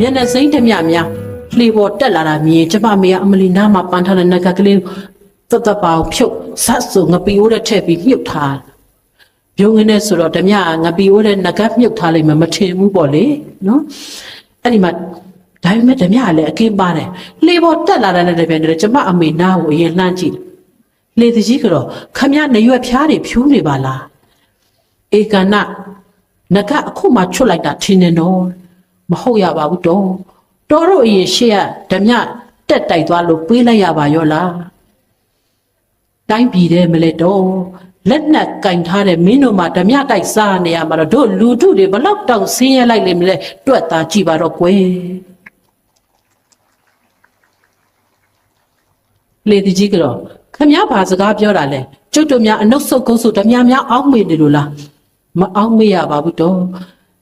မျက်နှာစိမ့်ဓမြများလှေပေါ်တက်လာတာမြင်ကျမမေကအမလီနားမှာပန်းထားတဲ့နဂတ်ကလေးတတ်တပောင်ဖြုတ်ဆတ်ဆိုငပီအိုးတဲ့ထည့်ပြီးမြုပ်ထားပြုံးငင်းနေဆိုတော့ဓမြကငပီအိုးတဲ့နဂတ်မြုပ်ထားလိုက်မှမထင်ဘူးပေါ့လေနော်အဲ့ဒီမှာဒါပေမဲ့ဓမြကလည်းအကင်းပါတယ်လှေပေါ်တက်လာတဲ့နဲ့တပြိုင်တည်းကျမအမေနားကိုအရင်လှမ်းကြည့်လေတကြီးကတော့ခမရနေရွက်ဖျားတွေဖြူးနေပါလားဧကနာနဂတ်အခုမှချွတ်လိုက်တာထင်နေတော့ မဟုတ်ရပါဘူးတော့တော်တို့အရင်ရှေ့ကဓမြတက်တိုက်သွားလို့ပေးလိုက်ရပါရောလားတိုင်းပြည်တဲ့မလဲတော့လက်နက်ကင်ထားတဲ့မင်းတို့မှာဓမြတိုက်စားနေရမှာတော့တို့လူထုတွေဘလောက်တောင်ဆင်းရဲလိုက်လိမ့်မလဲတွက်သားကြည့်ပါတော့ကွယ်လေတကြီးကတော့ခမည်းဘာစကားပြောတာလဲကျုပ်တို့များအနုတ်ဆုတ်ကုန်းဆုတ်ဓမြများအောက်မေ့နေလို့လားမအောက်မေ့ရပါဘူးတော့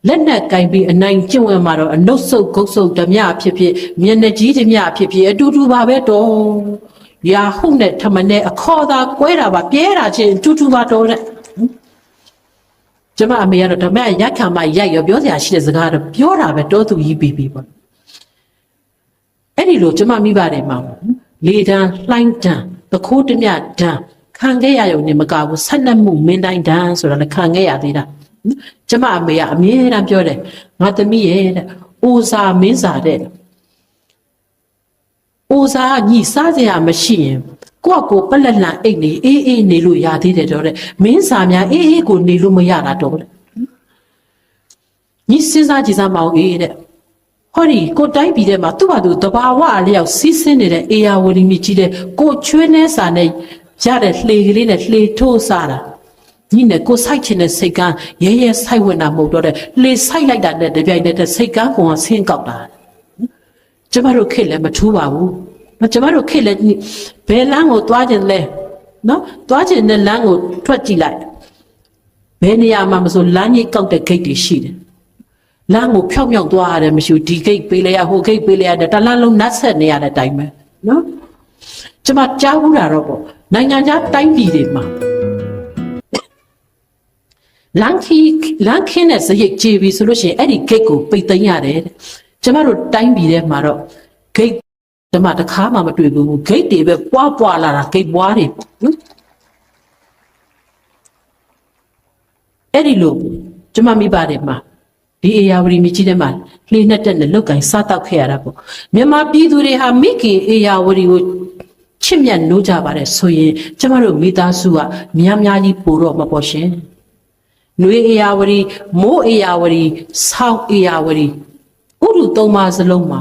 လက်နက်ကင်ပြီးအနိုင်ကျင့်ဝဲမှာတော့အနုတ်ဆုတ်ကုန်းဆုတ်ဓမြဖြစ်ဖြစ်မျက်နှာကြီးဓမြဖြစ်ဖြစ်အတူတူပါပဲတော့ရာဟုတ်နဲ့ထမနဲ့အခေါ်သာကွဲတာပါပြဲတာချင်းတူတူပါတော့တဲ့ကျမအမေကတော့ဓမ္မရက်ခံမရိုက်ရောပြောစရာရှိတဲ့စကားတော့ပြောတာပဲတောသူကြီးပြီးပြီပေါ့အဲ့ဒီလိုကျမမိပါတယ်မှာလေတန်းလှိုင်းတန်းသခိုးတမြတန်းခံခဲ့ရရုံနဲ့မကဘူးဆက်လက်မှုမင်းတိုင်းတန်းဆိုတာလည်းခံခဲ့ရသေးတာ ကျမအမေကအမြဲတမ်းပြောတယ်ငါသမီးရဲ့တဲ့အိုစာမင်းစာတဲ့။အိုစားကညီစားစရာမရှိရင်ကိုယ့်ကိုပက်လက်လန်အိတ်နေအေးအေးနေလို့ရသေးတယ်တော့တဲ့။မင်းစာများအေးအေးကိုနေလို့မရတာတော့တဲ့။ညီစဉ်းစားကြည့်စမ်းမအောင်အေးတဲ့။ဟောဒီကိုတိုင်းပြည်ထဲမှာသူ့ဘာသူတဘာဝအလျောက်စီးဆင်းနေတဲ့အေယာဝတီမြစ်ကြီးတဲ့ကိုချွေးနှဲစာနဲ့ရတဲ့လှေကလေးနဲ့လှေထိုးစားတာ။ ညီနဲ့ကိုဆိုင်ချင်တဲ့စိတ်ကန်းရဲရဲဆိုင်ဝင်တာမဟုတ်တော့တဲ့လှေဆိုင်လိုက်တာနဲ့တပြိုင်တည်းစိတ်ကန်းကောင်ကဆင်းကောက်တာ။ကျမတို့ခေတ်လည်းမထူးပါဘူးမကျမတို့ခေတ်လည်းဘယ်လမ်းကိုသွားခြင်းလဲနော်သွားခြင်းတဲ့လမ်းကိုထွက်ကြည့်လိုက်ဘယ်နေရာမှာမဆိုလမ်းကြီးကောက်တဲ့ဂိတ်တွေရှိတယ်လမ်းကိုဖြောက်ဖြောက်သွားရတယ်မရှိဘူးဒီဂိတ်ပေးလိုက်ရဟိုဂိတ်ပေးလိုက်ရတယ်တလမ်းလုံးနတ်ဆက်နေရတဲ့အတိုင်းပဲနော်ကျမကြားဘူးတာတော့ပေါ့နိုင်ငံခြားတိုင်းပြည်တွေမှာ လမ်းခီလမ်းခင်းတဲ့စရိတ်ကြေပြီဆိုလို့ရှိရင်အဲ့ဒီဂိတ်ကိုပိတ်သိမ်းရတယ်တဲ့ကျမတို့တိုင်းပြည်ထဲမှာတော့ဂိတ်ကျမတစ်ခါမှမတွေ့ဘူးဂိတ်တွေပဲပွားပွားလာတာဂိတ်ပွားတွေပေါ့နော်အဲ့ဒီလိုကျမမိပါတယ်မှာဒီအေယာဝတီမြစ်ကြီးထဲမှာလှေနဲ့တက်နဲ့လုတ်ကင်စားတောက်ခဲ့ရတာပေါ့မြန်မာပြည်သူတွေဟာမိခင်အေယာဝတီကိုချစ်မြတ်နိုးကြပါတယ်ဆိုရင်ကျမတို့မိသားစုကများများကြီးပိုတော့မှာပေါ့ရှင် နွေအေယာဝတီမိုးအေယာဝတီဆောင်းအေယာဝတီဥရုသုံးပါးစလုံးမှာ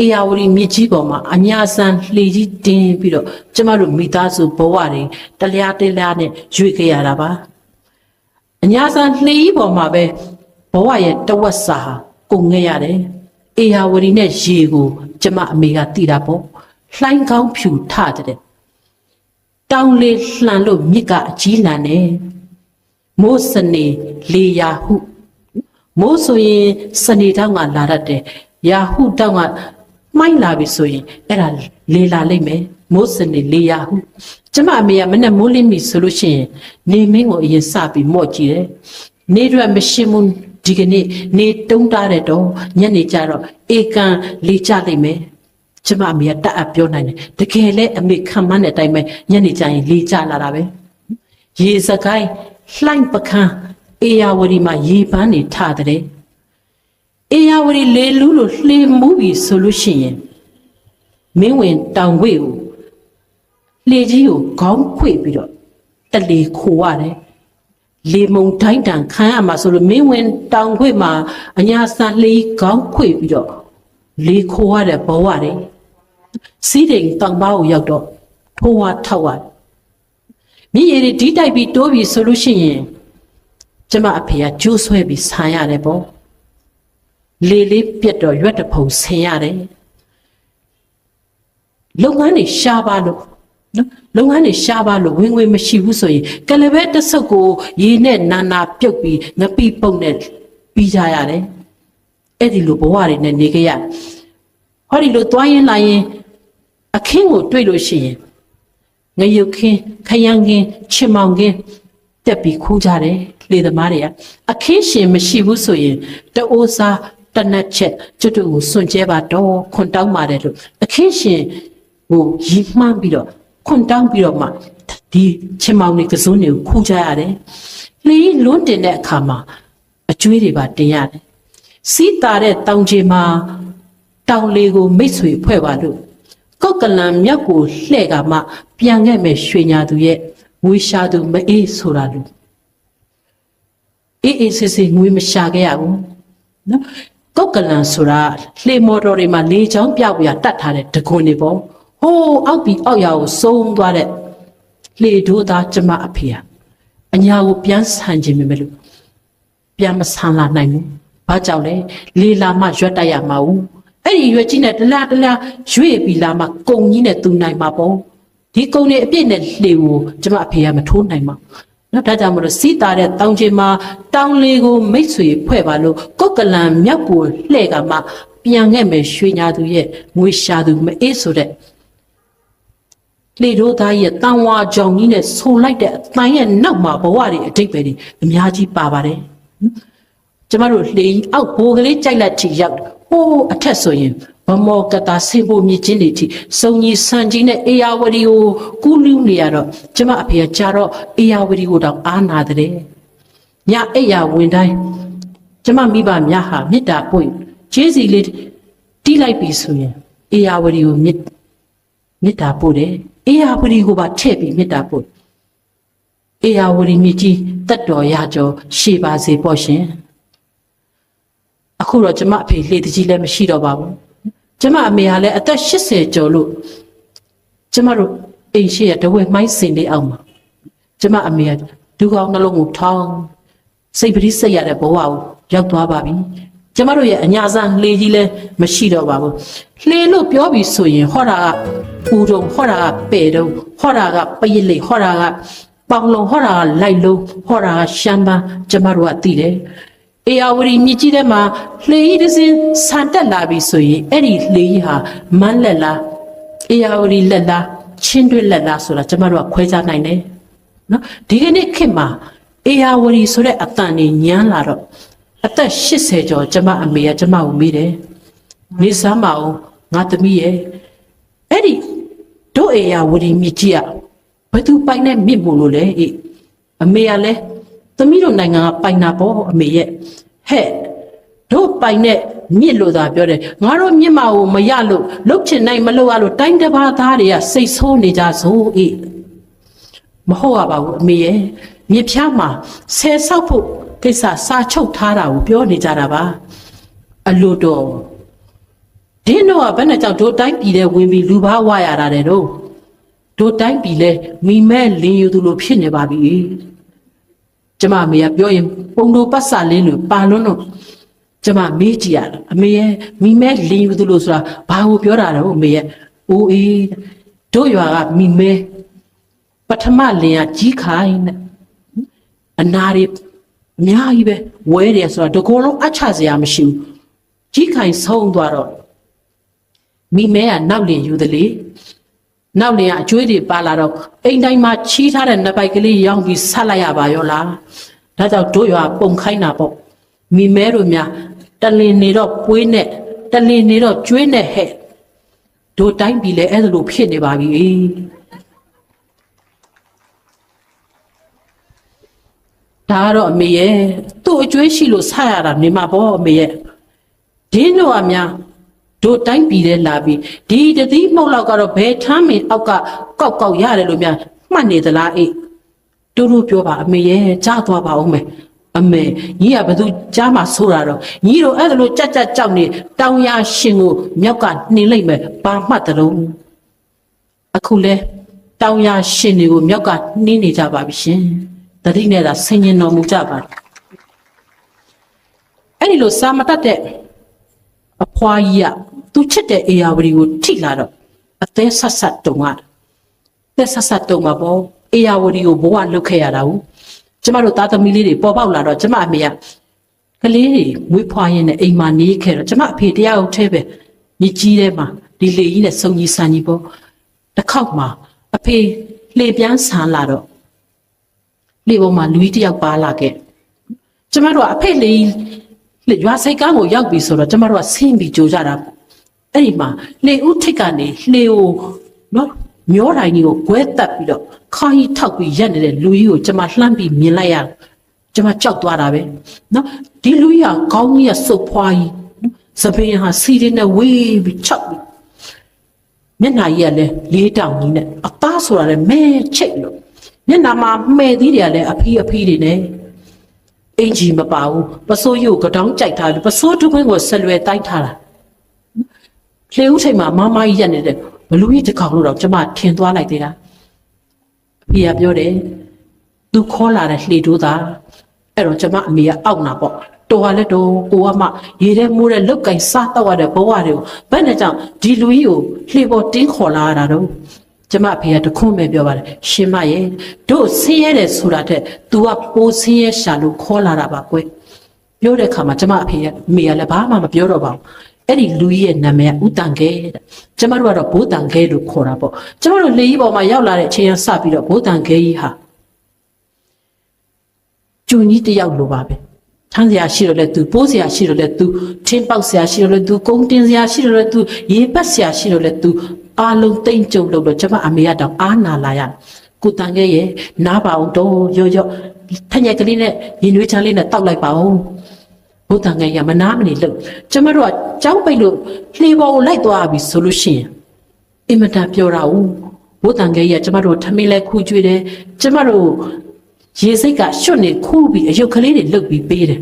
အေယာဝတီမြစ်ကြီးပေါ်မှာအညာဆန်လှေကြီးတင်းပြီးတော့ကျမတို့မိသားစုဘဝတွေတလျားတလျားနဲ့ရွေ့ခဲ့ရတာပါအညာဆန်လှေကြီးပေါ်မှာပဲဘဝရဲ့တဝက်စာဟာကုန်ခဲ့ရတယ်အေယာဝတီနဲ့ရေကိုကျမအမေကတည်တာပေါ့လှိုင်းကောင်းဖြူထတဲ့တောင်းလေးလှန်လို့မြစ်ကအကြီးလန်နေ မိုးစနေလေယာဟုမိုးဆိုရင်စနေတောင်းကလာတတ်တယ်ယာဟုတောင်းကမှိုင်းလာပြီဆိုရင်အဲ့ဒါလေလာလိမ့်မယ်မိုးစနေလေယာဟုကျမအမေကမနဲ့မိုးလင်းပြီဆိုလို့ရှိရင်နေမင်းကိုအရင်စပြီးမော့ကြည့်တယ်နေရွက်မရှင်းဘူးဒီကနေ့နေတုံးတာတဲ့တော့ညနေကျတော့အေကန်လေကြလိမ့်မယ်ကျမအမေကတတ်အပ်ပြောနိုင်တယ်တကယ်လဲအမေခံမန်းတဲ့အတိုင်းပဲညနေကျရင်လေကြလာတာပဲရေစကိုင်း လှိုင်းပကန်းအေယာဝတီမှာရေပန်းနေထတဲ့အေယာဝတီလေလူးလို့လှေမူးပြီဆိုလို့ရှိရင်မင်းဝင်တောင်ခွေကိုလှေကြီးကိုခေါင်းခွေပြီးတော့တလေခိုရတယ်လေမုံတိုင်းတန်ခံရမှာဆိုလို့မင်းဝင်တောင်ခွေမှာအညာဆန်လှေခေါင်းခွေပြီးတော့လေခိုရတဲ့ဘဝတွေစီးတိမ်တောင်ပါကိုရောက်တော့ထိုးဝါထောက်ရတယ် မြည်ရည်တွေဒီတိုက်ပြီးတိုးပြီးဆိုလို့ရှိရင်ကျမအဖေကကျိုးဆွဲပြီးဆန်ရတယ်ပေါ့လေလေးပြက်တော့ရွက်တဖုံဆင်ရတယ်လုပ်ငန်းတွေရှားပါလို့နော်လုပ်ငန်းတွေရှားပါလို့ဝင်ငွေမရှိဘူးဆိုရင်ကလပဲတစ်စုပ်ကိုရေနဲ့နာနာပြုတ်ပြီးငပိပုတ်နဲ့ပြီးကြရတယ်အဲ့ဒီလိုဘဝတွေနဲ့နေကြရဟောဒီလိုသွားရင်လာရင်အခင်းကိုတွေ့လို့ရှိရင် ငရုတ်ခင်းခရမ်းခင်းချင်မောင်ခင်းတက်ပြီးခူးကြတယ်လေသမားတွေကအခင်းရှင်မရှိဘူးဆိုရင်တအိုးစားတနတ်ချက်ကျွတ်တို့ကိုစွန့်ကြဲပါတော့ခွန်တောင်းပါတယ်လို့အခင်းရှင်ဟိုရီမှန်းပြီးတော့ခွန်တောင်းပြီးတော့မှဒီချင်မောင်လေးကစုံးတွေကိုခူးကြရတယ်။လေလွန်းတင်တဲ့အခါမှာအကျွေးတွေပါတင်ရတယ်။စီးတာတဲ့တောင်ကြီးမှာတောင်လေးကိုမိတ်ဆွေဖွဲ့ပါလို့ ကောက်ကလန်မြောက်ကိုလှဲ့ကမှပြန်ခဲ့မဲ့ရွှေညာသူရဲ့ဝေရှာသူမအေးဆိုတာလို့အေးအေးဆေးဆေးငွေမရှာခဲ့ရဘူးနော်ကောက်ကလန်ဆိုတာလှေမော်တော်တွေမှာလေချောင်းပြောက်ပြတတ်ထားတဲ့တကွန်တွေပေါ့ဟိုးအောက်ပြီးအောက်ရကိုစုံသွားတဲ့လှေဒိုးသားကျမအဖေဟာအညာကိုပြန်ဆန်ခြင်းပဲမလို့ပြန်မဆန်လာနိုင်ဘူးဘာကြောင့်လဲလေလာမှရွက်တိုက်ရမှာဘူး အဲ့ဒီရွက်ကြီးနဲ့တလားတလားရွေ့ပြီးလာမှကုံကြီးနဲ့တူနိုင်မှာပေါ့ဒီကုံတွေအပြည့်နဲ့လှေကိုကျမအဖေကမထိုးနိုင်ပါဘူးနော်ဒါကြောင့်မလို့စီးတာတဲ့တောင်ချင်းမှာတောင်လေးကိုမိတ်ဆွေဖွဲ့ပါလို့ကောက်ကလန်မြောက်ကိုလှဲ့ကမှပြန်ခဲ့မယ်ရွှေညာသူရဲ့ငွေရှာသူမအေးဆိုတဲ့လေတို့သားရဲ့တန်ဝါကြောင်ကြီးနဲ့ဆိုလိုက်တဲ့အတန်ရဲ့နောက်မှာဘဝတွေအတိတ်ပဲတွေအများကြီးပါပါတယ်ကျမတို့လေအောက်ဘိုးကလေးကြိုက်လက်ချီရောက်ဟိုး အထက်ဆိုရင်ဗမောကတာဆေဖို့မြစ်ချင်းတွေထိစုံကြီးစံကြီးနဲ့အေယာဝတီကိုကူးလူးနေရတော့ကျမအဖေကကြာတော့အေယာဝတီကိုတော့အားနာတဲ့ညအိယာဝင်တိုင်းကျမမိဘများဟာမေတ္တာပွင့်ခြေစီလေးတီးလိုက်ပြီဆိုရင်အေယာဝတီကိုမေတ္မေတ္တာပို့တယ်အေယာဝတီကိုပါထည့်ပြီးမေတ္တာပို့အေယာဝတီမြစ်ကြီးတက်တော်ရကြောရှေပါစေပေါ့ရှင် အခုတော့ကျမအဖေလေတကြီးလည်းမရှိတော့ပါဘူးကျမအမေကလည်းအသက်80ကျော်လို့ကျမတို့အိမ်ရှိရတဝက်မိုင်းစင်လေးအောင်မှာကျမအမေကဒူကောင်နှလုံးကိုထောင်းစိတ်ပရိစိတ်ရတဲ့ဘဝကိုရောက်သွားပါပြီကျမတို့ရဲ့အညာဆန်းလေကြီးလည်းမရှိတော့ပါဘူးလှေလို့ပြောပြီးဆိုရင်ဟောတာကပူတုံဟောတာကပဲ့တုံဟောတာကပရိလိဟောတာကပေါင်လုံးဟောတာကလိုက်လုံးဟောတာကရှမ်းပန်းကျမတို့ကသိတယ် အေယာဝတီမြစ်ကြီးထဲမှာလှေကြီးတစ်စင်းဆန်တက်လာပြီဆိုရင်အဲ့ဒီလှေကြီးဟာမန်းလက်လားအေယာဝတီလက်လားချင်းတွဲလက်လားဆိုတာကျမတို့ကခွဲခြားနိုင်တယ်နော်ဒီကနေ့ခေတ်မှာအေယာဝတီဆိုတဲ့အတန်ကြီးညမ်းလာတော့အသက်80ကျော်ကျမအမေကကျမကိုမေးတယ်နေစမ်းမအောင်ငါသမီးရဲ့အဲ့ဒီတို့အေယာဝတီမြစ်ကြီးကဘယ်သူပိုင်တဲ့မြစ်မို့လို့လဲအေးအမေကလည်း သမီးတို့နိုင်ငံကပိုင်တာပေါ့အမေရဲ့ဟဲ့တို့ပိုင်တဲ့မြစ်လို့သာပြောတယ်ငါတို့မြစ်မကိုမရလို့လုတ်ချင်နိုင်မလို့ရလို့တိုင်းတစ်ပါးသားတွေကစိတ်ဆိုးနေကြဆိုအေးမဟုတ်ရပါဘူးအမေရဲ့မြစ်ဖျားမှာဆယ်ဆောက်ဖို့ကိစ္စစာချုပ်ထားတာကိုပြောနေကြတာပါအလို့တော့ဒင်းတော့ကဘယ်နဲ့ကြောင့်တို့တိုင်းပြည်တဲ့ဝင်ပြီးလူဘာဝရတာတဲ့တို့တို့တိုင်းပြည်လဲမိမဲ့လင်းယူသူလိုဖြစ်နေပါပြီ ကျမအမေကပြောရင်ပုံတော်ပတ်စာလေးလို့ပါလွန်းတော့ကျမမေးကြည့်ရတာအမေရဲ့မိမဲလင်းယူသလိုဆိုတာဘာကိုပြောတာတော့အမေရဲ့အိုးအေးတို့ရွာကမိမဲပထမလင်ကကြီးခိုင်းတဲ့အနာတွေအများကြီးပဲဝဲတယ်ဆိုတာတကောလုံးအချစရာမရှိဘူးကြီးခိုင်ဆုံးသွားတော့မိမဲကနောက်လင်ယူသလေ နောက်လင်ကအကျွေးတွေပါလာတော့အိမ်တိုင်းမှာချီးထားတဲ့နှစ်ပိုက်ကလေးရောင်းပြီးဆက်လိုက်ရပါရောလားဒါကြောင့်တို့ရွာပုံခိုင်းတာပေါ့မိမဲတို့များတလင်နေတော့ပွေးနဲ့တလင်နေတော့ကျွေးနဲ့ဟဲ့တို့တိုင်းပြည်လဲအဲ့ဒါလိုဖြစ်နေပါပြီဒါကတော့အမေရဲ့သူ့အကျွေးရှိလို့ဆက်ရတာနေမှာပေါ့အမေရဲ့ဒင်းတို့အများ တို့တိုင်းပြည်ထဲလာပြီးဒီတတိမှုတ်လောက်ကတော့ဘယ်ထမ်းမင်အောက်ကကောက်ကောက်ရတယ်လို့များမှတ်နေသလားအေးတို့တို့ပြောပါအမေရဲ့ကြားသွားပါဦးမယ်အမေညီကဘသူကြားမှာဆိုတာတော့ညီတို့အဲ့ဒါလိုကြက်ကြက်ကြောက်နေတောင်ရရှင်ကိုမြောက်ကနှင်လိုက်မယ်ဘာမှတ်တလုံးအခုလဲတောင်ရရှင်တွေကိုမြောက်ကနှင်းနေကြပါပြီရှင်တတိနဲ့သာဆင်ញင်တော်မူကြပါအဲ့ဒီလိုစာမတတ်တဲ့အဖွားကြီးက သူချစ်တဲ့အေယာဝတီကိုထိလာတော့အသေးဆက်ဆက်တုံရတယ်သက်ဆက်ဆက်တုံမှာပေါ့အေယာဝတီကိုဘဝလုတ်ခဲ့ရတာ ਉ ကျမတို့သားသမီးလေးတွေပေါ်ပေါက်လာတော့ကျမအမေကကလေးတွေမွေးဖွားရင်းနဲ့အိမ်မှာနေခဲ့တော့ကျမအဖေတရားကိုထဲပဲမြကြီးထဲမှာဒီလေကြီးနဲ့စုံကြီးဆန်ကြီးပေါ့တစ်ခေါက်မှာအဖေလေပြန်ဆန်လာတော့လေပေါ်မှာလူကြီးတစ်ယောက်ပါလာခဲ့ကျမတို့ကအဖေလေလေရွာစိတ်ကန်းကိုရောက်ပြီဆိုတော့ကျမတို့ကဆင်းပြီးကြိုကြတာပေါ့ အဲ့ဒီမှာလေဦးထိတ်ကနေလေကိုနော်မျောတိုင်းကြီးကိုကွဲတက်ပြီးတော့ခိုင်းထောက်ပြီးရက်နေတဲ့လူကြီးကိုကျမလှမ်းပြီးမြင်လိုက်ရကျမကြောက်သွားတာပဲနော်ဒီလူကြီးကခေါင်းကြီးကစုပ်ဖွားကြီးနော်စပင်းဟာစီးတဲ့နဲ့ဝေးပြီးချောက်ပြီးမျက်နှာကြီးကလည်းလေးတောင်ကြီးနဲ့အသားဆိုတာလည်းမဲချိတ်လို့မျက်နှာမှာမှဲ့သီးတွေကလည်းအဖီးအဖီးတွေနဲ့အင်ဂျီမပါဘူးပစိုးရုပ်ကတောင်းကြိုက်ထားတယ်ပစိုးထုခွင်းကိုဆက်လွယ်တိုက်ထားတာ လေဦးချိန်မှာမမကြီးရက်နေတဲ့ဘလူကြီးတစ်ကောင်လို့တော့ကျမထင်သွားလိုက်သေးတာအဖေကပြောတယ်သူခေါ်လာတဲ့လှေတိုးသားအဲ့တော့ကျမအမေကအောက်နာပေါ့တော်ကလည်းတော့ကိုကမှရေထဲမိုးတဲ့လောက်ကင်စားတော့ရတဲ့ဘဝတွေကိုဘယ်နဲ့ကြောင့်ဒီလူကြီးကိုလှေပေါ်တင်းခေါ်လာရတာတော့ကျမအဖေကတခွန်းပဲပြောပါတယ်ရှင်မရဲ့တို့ဆင်းရဲတယ်ဆိုတာတဲ့ तू ကပိုးဆင်းရဲရှာလို့ခေါ်လာတာပါကွယ်ပြောတဲ့အခါမှာကျမအဖေကမိကလည်းဘာမှမပြောတော့ပါဘူး အဲ့ဒီလူကြီးရဲ့နာမည်ကဦးတန်ခဲတဲ့ကျမတို့ကတော့ဘိုးတန်ခဲလို့ခေါ်တာပေါ့ကျမတို့လေကြီးပေါ်မှာရောက်လာတဲ့အချိန်ကစပြီးတော့ဘိုးတန်ခဲကြီးဟာကျုံကြီးတစ်ယောက်လိုပါပဲထမ်းစရာရှိတော့လဲသူပိုးစရာရှိတော့လဲသူထင်းပေါက်စရာရှိတော့လဲသူကုန်းတင်စရာရှိတော့လဲသူရေပတ်စရာရှိတော့လဲသူအားလုံးတိမ့်ကြုံလို့တော့ကျမအမေကတော့အားနာလာရကိုတန်ခဲရဲ့နားပါအောင်တော့ရော့ရော့ထညက်ကလေးနဲ့ရင်နွေးချမ်းလေးနဲ့တောက်လိုက်ပါအောင် ဘုဒ္ဓငယ်ရမနာမနေလို့ကျမတို့ကကြောင်းပိတ်လို့လှေပေါ်ကိုလိုက်သွားပြီဆိုလို့ရှိရင်အင်မတန်ပြောတာဦးဘုဒ္ဓငယ်ရကျမတို့ထမင်းလဲခူးကျွေးတယ်ကျမတို့ရေစိတ်ကရွှတ်နေခူးပြီးအယုတ်ကလေးတွေလုတ်ပြီးပေးတယ်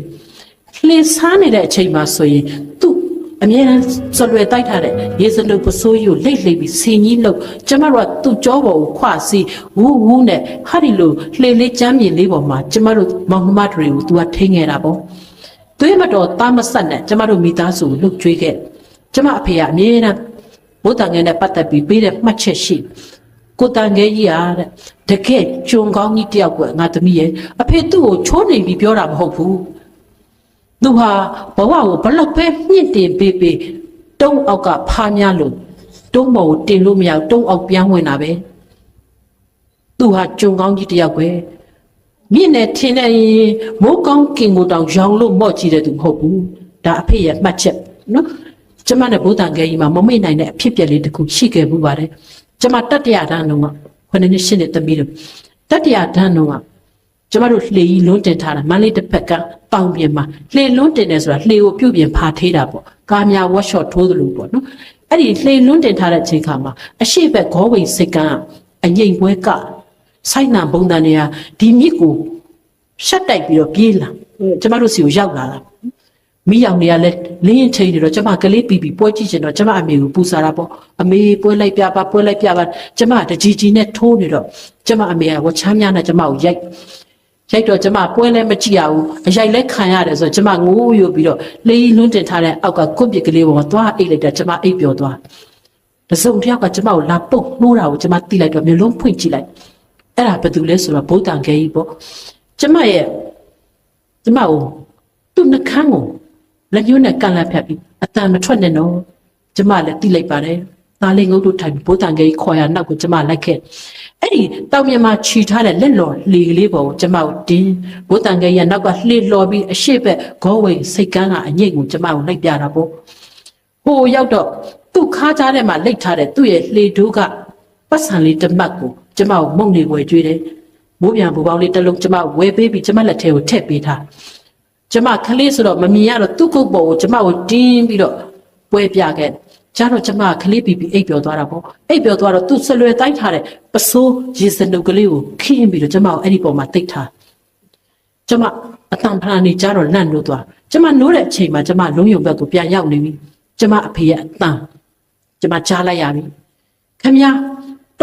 လှေစားနေတဲ့အချိန်မှာဆိုရင်သူ့အမြဲတမ်းစလွယ်တိုက်ထားတဲ့ရေစနုပ်ပစိုးကြီးကိုလိတ်လိတ်ပြီးဆင်ကြီးလို့ကျမတို့ကသူ့ကြောပေါ်ကိုခွစီဝူးဝူးနဲ့ဟာဒီလိုလှေလေးချမ်းမြေလေးပေါ်မှာကျမတို့မောင်နှမတွေကိုသူကထိန်းခဲ့တာပေါ့ သွေးမတော်သားမဆက်နဲ့ကျမတို့မိသားစုကိုလှုပ်ကြွေးခဲ့ကျမအဖေကအမြဲတမ်းဘုဒ္ဓငယ်နဲ့ပတ်သက်ပြီးပေးတဲ့မှတ်ချက်ရှိကိုတန်ငယ်ကြီးဟာတဲ့တကယ်ကြုံကောင်းကြီးတယောက်ကငါသမီးရဲ့အဖေသူ့ကိုချိုးနေပြီးပြောတာမဟုတ်ဘူးသူဟာဘဝကိုဘလောက်ပဲမြင့်တင်ပေးပေးတုံးအောက်ကဖားများလို့တုံးမော်ကိုတင်လို့မရဘူးတုံးအောက်ပြန်ဝင်တာပဲသူဟာကြုံကောင်းကြီးတစ်ယောက်ပဲ မြင့်နဲ့ထင်းနေရင်မိုးကောင်းကင်ကိုတောင်ရောင်လို့မော့ကြည့်တဲ့သူမဟုတ်ဘူးဒါအဖေရဲ့မှတ်ချက်နော်ကျမနဲ့ဘုဒ္ဓံကဲကြီးမှာမမိတ်နိုင်တဲ့အဖြစ်အပျက်လေးတစ်ခုရှိခဲ့မှုပါတယ်ကျမတတ္တရာဓာတ်တော့ခုနှစ်နှစ်ရှင်းတဲ့သမီးတို့တတ္တရာဓာတ်တော့ကျမတို့လှေကြီးလွန်းတင်ထားတာမန္တလေးတစ်ဖက်ကတောင်ပြင်မှာလှေလွန်းတင်တယ်ဆိုတာလှေကိုပြုတ်ပြင်ဖာထေးတာပေါ့ကားများ workshop ထိုးသလိုပေါ့နော်အဲ့ဒီလှေလွန်းတင်ထားတဲ့အချိန်ခါမှာအရှိဘက်ဂေါဝိန်စိတ်ကန်းအငိမ့်ပွဲက ဆိုင်နာဘုံတန်တွေကဒီမြစ်ကိုရှက်တိုက်ပြီးတော့ပြေးလာကျမတို့စီကိုရောက်လာတာမိယောင်တွေကလည်းလင်းရင်ချိန်နေတော့ကျမကလေးပြီးပြီးပွဲကြည့်ချင်တော့ကျမအမေကိုပူစားတာပေါ့အမေပွဲလိုက်ပြပါပွဲလိုက်ပြပါကျမတကြီးကြီးနဲ့ထိုးနေတော့ကျမအမေကဝချမ်းများနဲ့ကျမကိုရိုက်ရိုက်တော့ကျမပွဲလည်းမကြည့်ရဘူးအရိုက်လည်းခံရတယ်ဆိုတော့ကျမငိုးယူပြီးတော့လေးလွန်းတင်ထားတဲ့အောက်ကကွတ်ပစ်ကလေးပေါ်မှာသွားအိတ်လိုက်တာကျမအိတ်ပျော်သွားတစုံတစ်ယောက်ကကျမကိုလာပုတ်နှိုးတာကိုကျမတိလိုက်တော့မျိုးလုံးဖွင့်ကြည့်လိုက် အဲ့ဒါဘာတူလဲဆိုတော့ဗုဒ္ဓံခဲကြီးပေါ့ကျမရဲ့ကျမကိုသူ့နှကန်းကိုလက်ညှိုးနဲ့ကန်လက်ဖြတ်ပြီးအတန်မထွက်နဲ့နော်ကျမလည်းတိလိုက်ပါတယ်သားလေးငုတ်တို့ထိုင်ပြီးဗုဒ္ဓံခဲကြီးခေါ်ရနောက်ကိုကျမလိုက်ခဲ့အဲ့ဒီတောင်မြန်မာခြီထားတဲ့လက်လော်လေကလေးပေါ်ကိုကျမကိုတင်းဗုဒ္ဓံခဲကြီးကနောက်ကလှေလော်ပြီးအရှိဘက်ဂေါဝိန်စိတ်ကန်းကအငိတ်ကိုကျမကိုလိုက်ပြတာပေါ့ဟိုရောက်တော့သူ့ခါးကြားထဲမှာလိတ်ထားတဲ့သူ့ရဲ့လှေဒိုးကပတ်စံလေးတစ်မှတ်ကို ကျမကိုမုံနေဝယ်ကျွေးတယ်မိုးပြန်ဘူပေါင်းလေးတစ်လုံးကျမဝယ်ပေးပြီးကျမလက်ထဲကိုထည့်ပေးထားကျမခလေးဆိုတော့မမြင်ရတော့သူ့ကုတ်ပေါ်ကိုကျမကိုတင်းပြီးတော့ပွဲပြခဲ့ကျတော့ကျမခလေးပြီးပြီးအိပ်ပျော်သွားတာပေါ့အိပ်ပျော်သွားတော့သူဆလွယ်တိုင်းထားတဲ့ပစိုးရေစနုပ်ကလေးကိုခင်းပြီးတော့ကျမကိုအဲ့ဒီပေါ်မှာတိတ်ထားကျမအတန်ဖလာနေကြတော့လန့်လို့သွားကျမနိုးတဲ့အချိန်မှာကျမလုံးယုံဘက်ကိုပြန်ရောက်နေပြီကျမအဖေရဲ့အတန်ကျမကြားလိုက်ရပြီခမညာ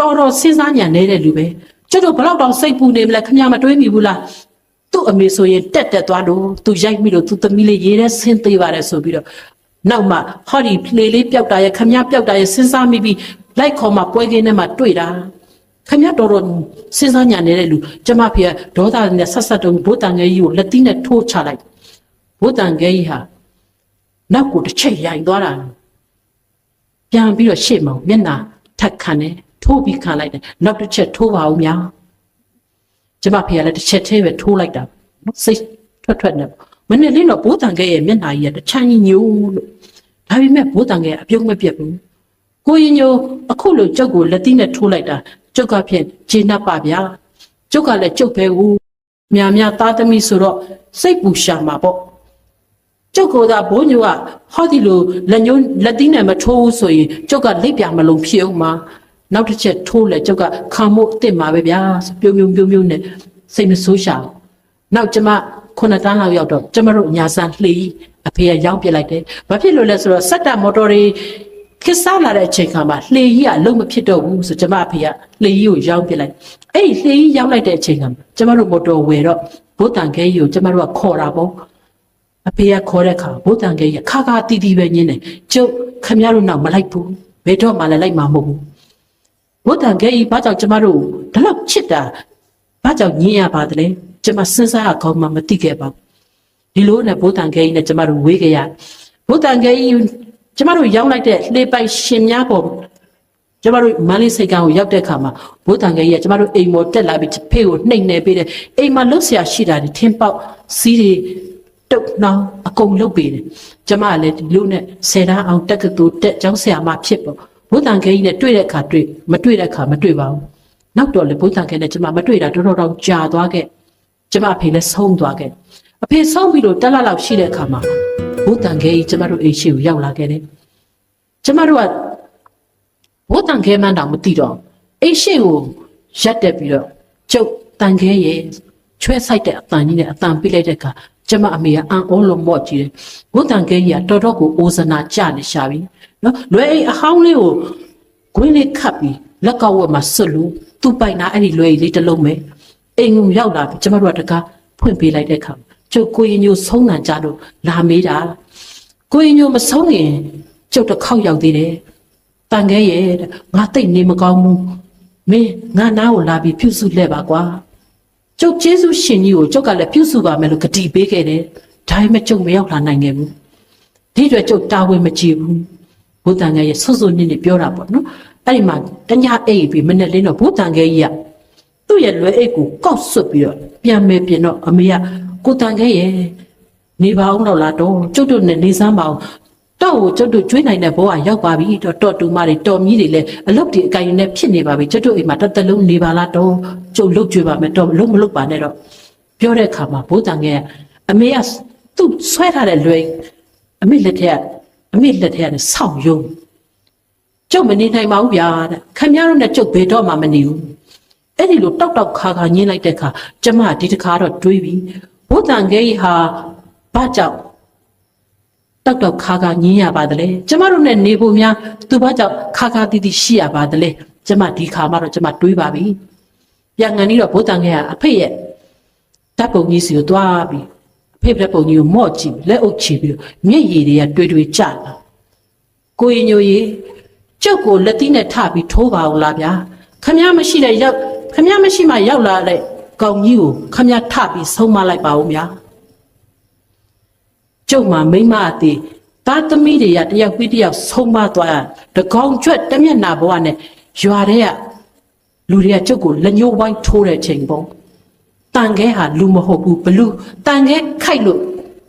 တော်တော်စဉ်းစားညံနေတဲ့လူပဲကျတို့ဘလောက်တောင်စိတ်ပူနေမလဲခမညာမတွေးမိဘူးလားသူ့အမေဆိုရင်တက်တက်သွားလို့သူရိုက်မိလို့သူသမီးလေးရေးတဲ့ဆင်းသေးပါတယ်ဆိုပြီးတော့နောက်မှဟောဒီဖလေလေးပျောက်တာရဲ့ခမည်းပျောက်တာရဲ့စဉ်းစားမိပြီးလိုက်ခေါ်မှပွဲကင်းထဲမှာတွေ့တာခမည်းတော်တော်စဉ်းစားညာနေတဲ့လူကျမဖေကဒေါသနဲ့ဆက်ဆက်တုံးဘိုးတန်ငယ်ကြီးကိုလက်သီးနဲ့ထိုးချလိုက်ဘိုးတန်ငယ်ကြီးဟာနောက်ကိုတစ်ချက်ရိုင်သွားတာပြန်ပြီးတော့ရှေ့မောင်မျက်နှာထက်ခံတယ် ထိုးပြီးခံလိုက်တယ်နောက်တစ်ချက်ထိုးပါဦးများကျမဖေကလည်းတစ်ချက်သေးပဲထိုးလိုက်တာနော်စိတ်ထွက်ထွက်နဲ့မမနေ့လေးတော့ဘိုးတန်ကဲရဲ့မျက်နှာကြီးကတချမ်းကြီးညို့လို့ဒါပေမဲ့ဘိုးတန်ကဲအပြုံးမပြတ်ဘူးကိုရင်ညိုအခုလိုကျုပ်ကိုလက်သီးနဲ့ထိုးလိုက်တာကျုပ်ကဖြင့်ဂျင်းနှပ်ပါဗျာကျုပ်ကလည်းကျုပ်ပဲဦးမြာမြသားသမီးဆိုတော့စိတ်ပူရှာမှာပေါ့ကျုပ်ကသာဘိုးညိုကဟောဒီလိုလက်ညိုးလက်သီးနဲ့မထိုးဘူးဆိုရင်ကျုပ်ကလက်ပြမလုံးဖြစ်အောင်မှာ နောက်တစ်ချက်ထိုးလဲကျုပ်ကခံမို့အစ်စ်မှာပဲဗျာပြုံပြုံပြုံပြုံနဲ့စိတ်မဆိုးရှာဘူးနောက်ကျမခုနှစ်တန်းလောက်ရောက်တော့ကျမတို့ညာဆန်လှေကြီးအဖေကရောင်းပစ်လိုက်တယ်။ဘာဖြစ်လို့လဲဆိုတော့စက်တာမော်တော်တွေခစ်စားလာတဲ့အချိန်ခါမှာလှေကြီးကအလုံးမဖြစ်တော့ဘူးဆိုကျမအဖေကလှေကြီးကိုရောင်းပစ်လိုက်။အဲ့ဒီလှေကြီးရောင်းလိုက်တဲ့အချိန်ခါမှာကျမတို့မော်တော်ဝယ်တော့ဘိုးတန်ခဲကြီးကိုကျမတို့ကခေါ်တာပေါ့။အဖေကခေါ်တဲ့အခါဘိုးတန်ခဲကြီးကခါခါတီးတီးပဲညင်းတယ်။ကျုပ်ခမရတို့နောက်မလိုက်ဘူး။ဘယ်တော့မှလည်းလိုက်မှာမဟုတ်ဘူး။ ဘုဒ္ဓံကဲဤဘာကြောင့်ကျမတို့ဒီလောက်ချစ်တာဘာကြောင့်ညင်ရပါသလဲကျမစဉ်းစားအကောင်းမှမသိခဲ့ပါဘူးဒီလိုနဲ့ဘုဒ္ဓံကဲဤနဲ့ကျမတို့ဝေးကြရဘုဒ္ဓံကဲဤကျမတို့ရောက်လိုက်တဲ့လှေပိုက်ရှင်များပေါ်ကျမတို့မန္တလေးစိတ်ကံကိုရောက်တဲ့အခါမှာဘုဒ္ဓံကဲဤကကျမတို့အိမ်ပေါ်တက်လာပြီးဖေကိုနှိမ့်နေပေးတယ်အိမ်မှာလှုပ်ရှားရှိတာတွေထင်းပေါက်စီးတွေတုတ်နှောင်းအကုန်လုပ်ပေးတယ်ကျမကလည်းဒီလိုနဲ့ဆယ်တန်းအောင်တက်ကတူတက်ကျောင်းဆရာမဖြစ်ပေါ့ ဘုဒ္ဓံကဲဤနဲ့တွေ့တဲ့အခါတွေ့မတွေ့တဲ့အခါမတွေ့ပါဘူးနောက်တော့လေဘုရားကလည်းကျမမတွေ့တာတော်တော်တောင်ကြာသွားခဲ့ကျမအဖေလည်းဆုံးသွားခဲ့အဖေဆုံးပြီးတော့တက်လာလောက်ရှိတဲ့အခါမှာဘုရားကကြီးကျမတို့အိမ်ရှိကိုရောက်လာခဲ့တယ်ကျမတို့ကဘုရားကမှန်းတောင်မသိတော့အိမ်ရှိကိုရက်တက်ပြီးတော့ကျုပ်တန်ခဲရဲ့ချွဲဆိုင်တဲ့အတန်ကြီးနဲ့အတန်ပြလိုက်တဲ့အခါကျမအမေကအံ့ဩလို့မော့ကြည့်တယ်ဘုရားကကြီးကတော်တော်ကိုအိုးစနာကြနေရှာပြီ နော်လွယ်အိမ်အဟောင်းလေးကိုခွင်းလေးခတ်ပြီးလက်ကောက်ဝက်မှာဆွတ်လို့သူ့ပိုင်နာအဲ့ဒီလွယ်လေးတစ်လုံးပဲအိမ်ကိုရောက်လာပြီကျမတို့ကတကားဖွင့်ပေးလိုက်တဲ့အခါကျုပ်ကိုရင်ညိုဆုံးနံကြလို့လာမေးတာကိုရင်ညိုမဆုံးရင်ကျုပ်တစ်ခေါက်ရောက်သေးတယ်တန်ခဲရဲ့တဲ့ငါတိတ်နေမကောင်းဘူးမင်းငါနားကိုလာပြီးပြုစုလက်ပါကွာကျုပ်ကျေးဇူးရှင်ကြီးကိုကျုပ်ကလည်းပြုစုပါမယ်လို့ဂတိပေးခဲ့တယ်ဒါပေမဲ့ကျုပ်မရောက်လာနိုင်ခဲ့ဘူးဒီအတွက်ကျုပ်တာဝန်မကြည့်ဘူး ဘုတန်ငယ်ရဲ့ဆွဆွနစ်နစ်ပြောတာပေါ့နော်အဲ့ဒီမှာတညအိပ်ပြီးမနေ့လေးတော့ဘုတန်ငယ်ကြီးကသူ့ရဲ့လွယ်အိတ်ကိုကောက်ဆွတ်ပြီးတော့ပြန်မဲပြင်တော့အမေကကိုတန်ငယ်ရဲ့နေပါအောင်တော့လားတော့ကျုပ်တို့နဲ့နေစမ်းပါအောင်တော့ကိုကျုပ်တို့ကျွေးနိုင်တဲ့ဘောကရောက်ပါပြီတော့တော်တူမတွေတော်မီးတွေလည်းအလုတ်ဒီအကင်နဲ့ဖြစ်နေပါပြီကျုပ်တို့အိမ်မှာတစ်သက်လုံးနေပါလားတော့ကျုပ်လုတ်ကျွေးပါမယ်တော့လုံးမလုတ်ပါနဲ့တော့ပြောတဲ့အခါမှာဘိုးတန်ငယ်ကအမေကသူ့ဆွဲထားတဲ့လွယ်အမေလက်ထက်က အမေလက်ထက်ကနေဆောက်ယုံကျုပ်မနေနိုင်ပါဘူးဗျာတဲ့ခင်ဗျားတို့နဲ့ကျုပ်ဘယ်တော့မှမနေဘူးအဲ့ဒီလိုတောက်တောက်ခါခါညင်းလိုက်တဲ့အခါကျမဒီတစ်ခါတော့တွေးပြီဘုဒ္ဓံကဲကြီးဟာဘာကြောင့်တောက်တောက်ခါခါညင်းရပါသလဲကျမတို့နဲ့နေဖို့များသူဘာကြောင့်ခါခါတီးတီးရှိရပါသလဲကျမဒီခါမှတော့ကျမတွေးပါပြီပြန်ငံပြီးတော့ဘုဒ္ဓံကဲကအဖေရဲ့ဓာတ်ပုံကြီးစီကိုတွားပြီး အဖေပြပုံကြီးကိုမော့ကြည့်လက်အုပ်ချီပြီးတော့မျက်ရည်တွေကတွေ့တွေ့ကျလာကိုရင်ညိုကြီးကျုပ်ကိုလက်သီးနဲ့ထပြီးထိုးပါအောင်လားဗျာခမည်းမရှိတဲ့ရောက်ခမည်းမရှိမှရောက်လာတဲ့ကောင်ကြီးကိုခမည်းထပြီးဆုံးမလိုက်ပါဦးဗျာကျုပ်မှမိမအသေးသားသမီးတွေကတယောက်ပြီးတယောက်ဆုံးမသွားရတကောင်ကျွတ်တမျက်နာဘဝနဲ့ရွာတဲ့ကလူတွေကကျုပ်ကိုလက်ညှိုးဝိုင်းထိုးတဲ့ချိန်ပေါ့ တန်ခဲဟာလူမဟုတ်ဘူးဘလူတန်ခဲခိုက်လို့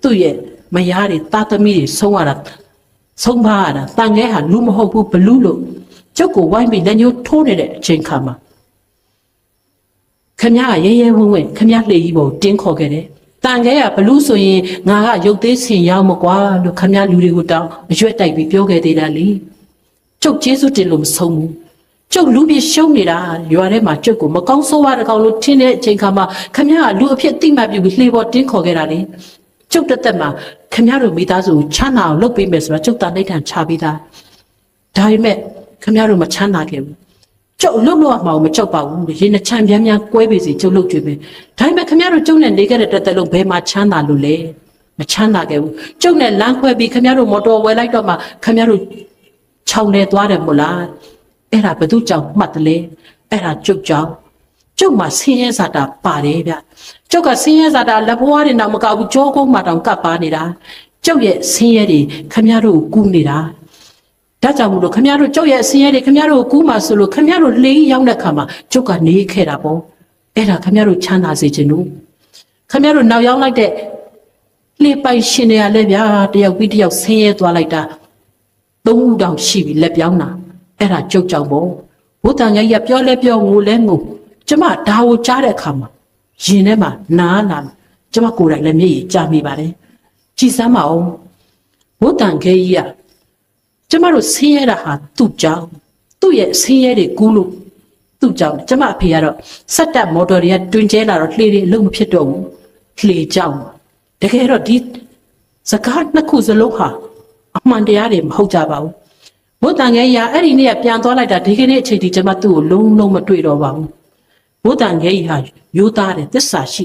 သူ့ရဲ့မယားတွေသားသမီးတွေဆုံးရတာဆုံးပါရတာတန်ခဲဟာလူမဟုတ်ဘူးဘလူလို့ကျုပ်ကိုဝိုင်းပြီးလက်ညှိုးထိုးနေတဲ့အချိန်ခါမှာခမရကရဲရဲဝံ့ဝံ့ခမရလှေကြီးပေါ်တင်းခေါ်ခဲ့တယ်တန်ခဲကဘလူဆိုရင်ငါကရုပ်သေးဆင်ရောက်မကွာလို့ခမရလူတွေကိုတောင်းအရွက်တိုက်ပြီးပြောခဲ့သေးတာလေကျုပ်ကျေးဇူးတင်လို့မဆုံးဘူး ကျုပ်လူပြရှုံးနေတာရွာထဲမှာကျုပ်ကိုမကောင်းဆိုးရတဲ့ကောင်လို့ထင်းတဲ့အချိန်ခါမှာခမရကလူအဖြစ်တိမှတ်ပြုပြီးလှေပေါ်တင်းခေါ်ခဲ့တာလေကျုပ်တစ်သက်မှာခမရတို့မိသားစုကိုချမ်းသာအောင်လုပ်ပေးမယ်ဆိုတော့ကျုပ်တာနှိဋ္ဌံချပေးတာဒါပေမဲ့ခမရတို့မချမ်းသာခဲ့ဘူးကျုပ်လှုပ်လို့အမှောင်မကြောက်ပါဘူးရေနှချမ်းပြန်းပြန်းကွဲပေစီကျုပ်လှုပ်ကြွေးပဲဒါပေမဲ့ခမရတို့ကျုပ်နဲ့နေခဲ့တဲ့တစ်သက်လုံးဘယ်မှာချမ်းသာလို့လဲမချမ်းသာခဲ့ဘူးကျုပ်နဲ့လမ်းခွဲပြီးခမရတို့မော်တော်ဝယ်လိုက်တော့မှခမရတို့ခြောင်နေသွားတယ်မို့လား အဲ့ဒါဘသူကြောင့်မှတ်တယ်လေအဲ့ဒါကျုပ်ကြောင့်ကျုပ်မှာဆင်းရဲစာတာပါတယ်ဗျကျုပ်ကဆင်းရဲစာတာလက်ဘွားတွေတော့မကဘူးကြောကုန်းမှတောင်ကပ်ပါနေတာကျုပ်ရဲ့ဆင်းရဲတွေခမရတို့ကိုကူးနေတာဒါကြောင့်မို့လို့ခမရတို့ကျုပ်ရဲ့ဆင်းရဲတွေခမရတို့ကိုကူးမှဆိုလို့ခမရတို့လေးရောက်တဲ့ခါမှာကျုပ်ကနေခဲ့တာပေါ့အဲ့ဒါခမရတို့ချမ်းသာစေခြင်းလို့ခမရတို့နောက်ရောက်လိုက်တဲ့လှေပိုင်ရှင်တွေကလည်းဗျာတယောက်ပြီးတယောက်ဆင်းရဲသွားလိုက်တာသုံးဦးတောင်ရှိပြီလက်ပြောင်းတာ အဲ့ဒါကြုတ်ကြောင်ပေါ့ဘုတန်ကြီးကပြောလဲပြောငိုလဲငိုကျမဒါကိုကြားတဲ့အခါမှာရင်ထဲမှာနားလာတယ်ကျမကိုယ်တိုင်လည်းမျက်ရည်ကျမိပါတယ်ကြည်စမ်းပါဦးဘုတန်ကြီးကကျမတို့ဆင်းရဲတာဟာသူ့ကြောင့်သူ့ရဲ့ဆင်းရဲတွေကူးလို့သူ့ကြောင့်ကျမအဖေကတော့စက်တက်မော်တော်တွေကတွင်ကျဲလာတော့လှေတွေအလုံးမဖြစ်တော့ဘူးလှေကြောင့်တကယ်တော့ဒီစကားနှစ်ခုစလုံးဟာအမှန်တရားတွေမဟုတ်ကြပါဘူး ဘုတန်ငယ်ရအဲ့ဒီနေ့ကပြန်သွားလိုက်တာဒီကနေ့အချိန်ထိကျမသူ့ကိုလုံးလုံးမတွေ့တော့ပါဘူးဘုတန်ငယ်ဟာယူသားတယ်သစ္စာရှိ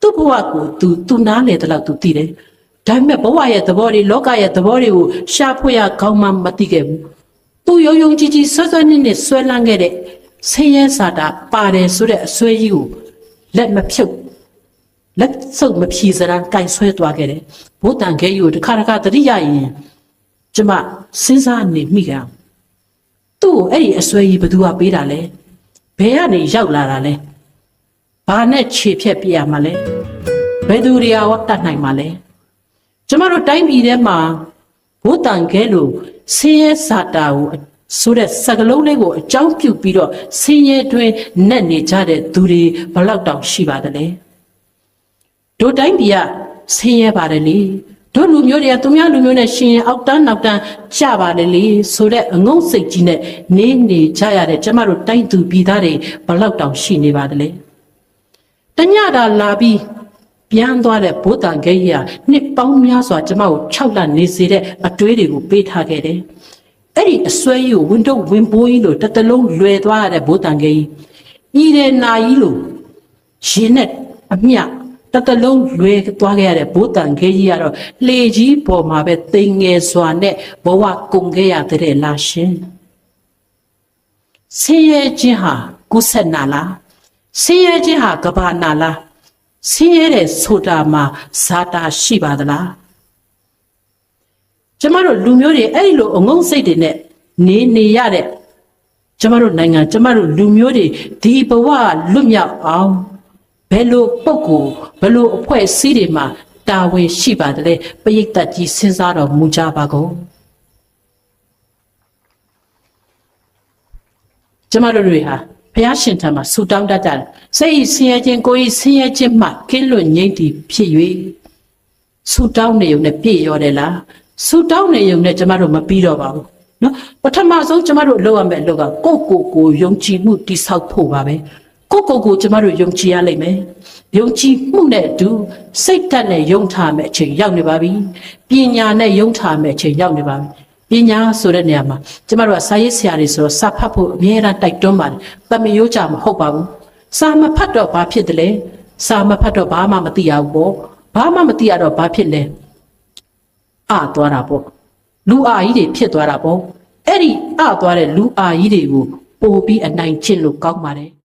သူ့ဘဝကိုသူသူနားလေတဲ့လောက်သူသိတယ်ဒါပေမဲ့ဘဝရဲ့သဘောတွေလောကရဲ့သဘောတွေကိုရှာဖွေရကောင်းမှမသိခဲ့ဘူးသူယုံယုံကြည်ကြည်ဆွဲဆွဲနစ်နစ်ဆွဲလန်းခဲ့တဲ့ဆင်းရဲစာတာပါတယ်ဆိုတဲ့အဆွဲကြီးကိုလက်မဖြုတ်လက်စုပ်မဖြီစရန်ကင်ဆွဲသွားခဲ့တယ်ဘုတန်ခဲယူတခါတခါတတိယရင် ကျမစဉ်းစားနေမိကြသူ့ကိုအဲ့ဒီအဆွဲကြီးဘသူကပေးတာလဲဘယ်ကနေရောက်လာတာလဲဘာနဲ့ခြေဖြက်ပြရမှာလဲဘယ်သူတွေရောတတ်နိုင်မှာလဲကျမတို့တိုင်းပြည်ထဲမှာဘုတန်ခဲလို့ဆင်းရဲစာတာကိုဆိုတဲ့စကလုံးလေးကိုအကြောင်းပြုပြီးတော့ဆင်းရဲတွင်နဲ့နေကြတဲ့သူတွေဘယ်လောက်တောင်ရှိပါသလဲတို့တိုင်းပြည်ကဆင်းရဲပါတယ်လေ တို့လူမျိုးတွေကသူများလူမျိုးနဲ့ရှင်ရင်အောက်တန်းနောက်တန်းကြပါလေလေဆိုတဲ့အငုံစိတ်ကြီးနဲ့နေနေကြရတဲ့ကျမတို့တိုင်းသူပြည်သားတွေဘယ်လောက်တောင်ရှိနေပါသလဲတညတာလာပြီးပြန်သွားတဲ့ဘုဒ္ဓဂိယနှစ်ပေါင်းများစွာကျမကို6လနေစေတဲ့အတွေးတွေကိုပေးထားခဲ့တယ်အဲ့ဒီအစွဲကြီးကိုဝင်းတော့ဝင်းပိုးကြီးလို့တစ်တလုံးလွယ်သွားရတဲ့ဘုဒ္ဓဂိဤတဲ့နာကြီးလို့ရှင်နဲ့အမြတ စ်တလုံးလွယ်သွားခဲ့ရတဲ့ဘုဒ္ဓဂိကြီးကတော့လှေကြီးပေါ်မှာပဲတိမ်ငယ်စွာနဲ့ဘဝကုန်ခဲ့ရတဲ့လားရှင်ဆင်းရဲခြင်းဟာကုသနာလားဆင်းရဲခြင်းဟာကဘာနာလားဆင်းရဲတဲ့ဆိုတာမှာဇာတာရှိပါသလားကျမတို့လူမျိုးတွေအဲ့ဒီလိုအငုံစိတ်တွေနဲ့နေနေရတဲ့ကျမတို့နိုင်ငံကျမတို့လူမျိုးတွေဒီဘဝလွတ်မြောက်အောင် ဘယ်လိုပုံကိုဘယ်လိုအဖွဲ့အစည်းတွေမှာတာဝန်ရှိပါတယ်ပရိသတ်ကြီးစဉ်းစားတော်မူကြပါကုန်ကျမတို့တွေဟာဘုရားရှင်ထံမှာဆူတောင်းတတ်ကြတယ်စိတ်ဆင်းရဲခြင်းကိုယ်ဆင်းရဲခြင်းမှကင်းလွတ်ငြိမ့်တည်ဖြစ်၍ဆူတောင်းနေုံနဲ့ပြည့်ရောတယ်လားဆူတောင်းနေုံနဲ့ကျမတို့မပြီးတော့ပါဘူးနော်ပထမဆုံးကျမတို့လုပ်ရမယ့်အလုပ်ကကိုယ့်ကိုယ်ကိုယုံကြည်မှုတိဆောက်ဖို့ပါပဲ ကိုယ့်ကိုယ်ကိုကျမတို့ယုံကြည်ရလိမ့်မယ်ယုံကြည်မှုနဲ့အတူစိတ်ဓာတ်နဲ့ယုံထားမယ့်အချိန်ရောက်နေပါပြီပညာနဲ့ယုံထားမယ့်အချိန်ရောက်နေပါပြီပညာဆိုတဲ့နေရာမှာကျမတို့ကစာရေးဆရာတွေဆိုတော့စာဖတ်ဖို့အမြဲတမ်းတိုက်တွန်းပါတယ်။တမယိုးကြမဟုတ်ပါဘူး။စာမဖတ်တော့ဘာဖြစ်တယ်လဲ။စာမဖတ်တော့ဘာမှမသိရဘူးပေါ့။ဘာမှမသိရတော့ဘာဖြစ်လဲ။အသွားတာပေါ့။လူအာကြီးတွေဖြစ်သွားတာပေါ့။အဲ့ဒီအသွားတဲ့လူအာကြီးတွေကိုပို့ပြီးအနိုင်ကျင့်လို့ကောင်းပါတယ်။